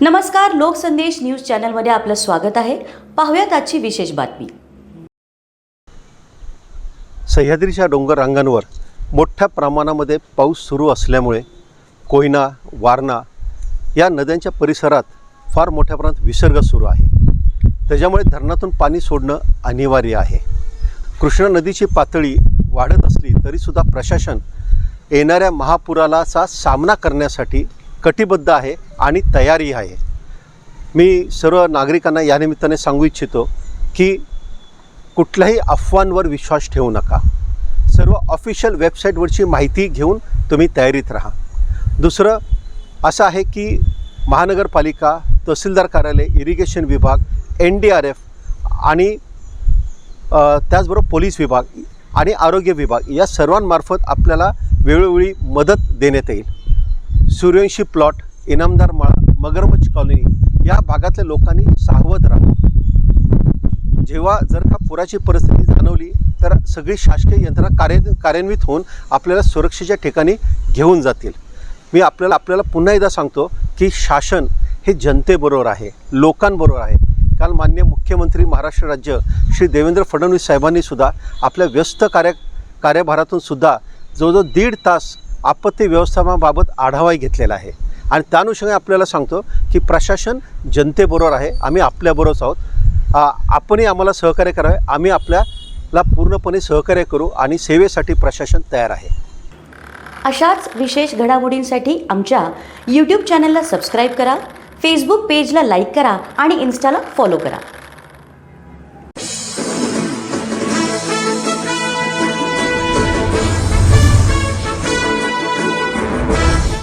नमस्कार लोकसंदेश न्यूज चॅनलमध्ये आपलं स्वागत आहे. पाहूयात आजची विशेष बातमी. सह्याद्रीच्या डोंगर रांगांवर मोठ्या प्रमाणामध्ये पाऊस सुरू असल्यामुळे कोयना वारणा या नद्यांच्या परिसरात फार मोठ्या प्रमाणात विसर्ग सुरू आहे. त्याच्यामुळे धरणातून पाणी सोडणं अनिवार्य आहे. कृष्णा नदीची पातळी वाढत असली तरीसुद्धा प्रशासन येणाऱ्या महापुरालाचा सामना करण्यासाठी कटिबद्ध आहे आणि तयारी आहे. मी सर्व नागरिकांना या निमित्ताने सांगू इच्छितो की कुठल्याही अफवांवर विश्वास ठेवू नका. सर्व ऑफिशियल वेबसाईटवरची माहिती घेऊन तुम्ही तयारीत राहा. दुसरं असं आहे की महानगरपालिका तहसीलदार कार्यालय इरिगेशन विभाग एन डी आर एफ आणि त्याचबरोबर पोलीस विभाग आणि आरोग्य विभाग या सर्वांमार्फत आपल्याला वेळोवेळी मदत देण्यात येईल. सूर्यवंशी प्लॉट इनामदार माळा मगरमच्छ कॉलनी या भागातल्या लोकांनी सावध राहावं. जेव्हा जर का पुराची परिस्थिती जाणवली तर सगळी शासकीय यंत्रणा कार्य कार्यान्वित होऊन आपल्याला सुरक्षेच्या ठिकाणी घेऊन जातील. मी आपल्याला आपल्याला पुन्हा एकदा सांगतो की शासन हे जनतेबरोबर आहे लोकांबरोबर आहे. काल मान्य मुख्यमंत्री महाराष्ट्र राज्य श्री देवेंद्र फडणवीस साहेबांनी सुद्धा आपल्या व्यस्त कार्य कार्यभारातून सुद्धा जवळजवळ दीड तास आपत्ती व्यवस्थापनाबाबत आढावाही घेतलेला आहे. आणि त्या अनुषंगाने आपल्याला सांगतो की प्रशासन जनतेबरोबर आहे. आम्ही आपल्याबरोबरच आहोत. आपणही आम्हाला सहकार्य करावे. आम्ही आपल्याला पूर्णपणे सहकार्य करू आणि सेवेसाठी प्रशासन तयार आहे. अशाच विशेष घडामोडींसाठी आमच्या यूट्यूब चॅनलला सबस्क्राईब करा. फेसबुक पेजला लाईक करा आणि इन्स्टाला फॉलो करा.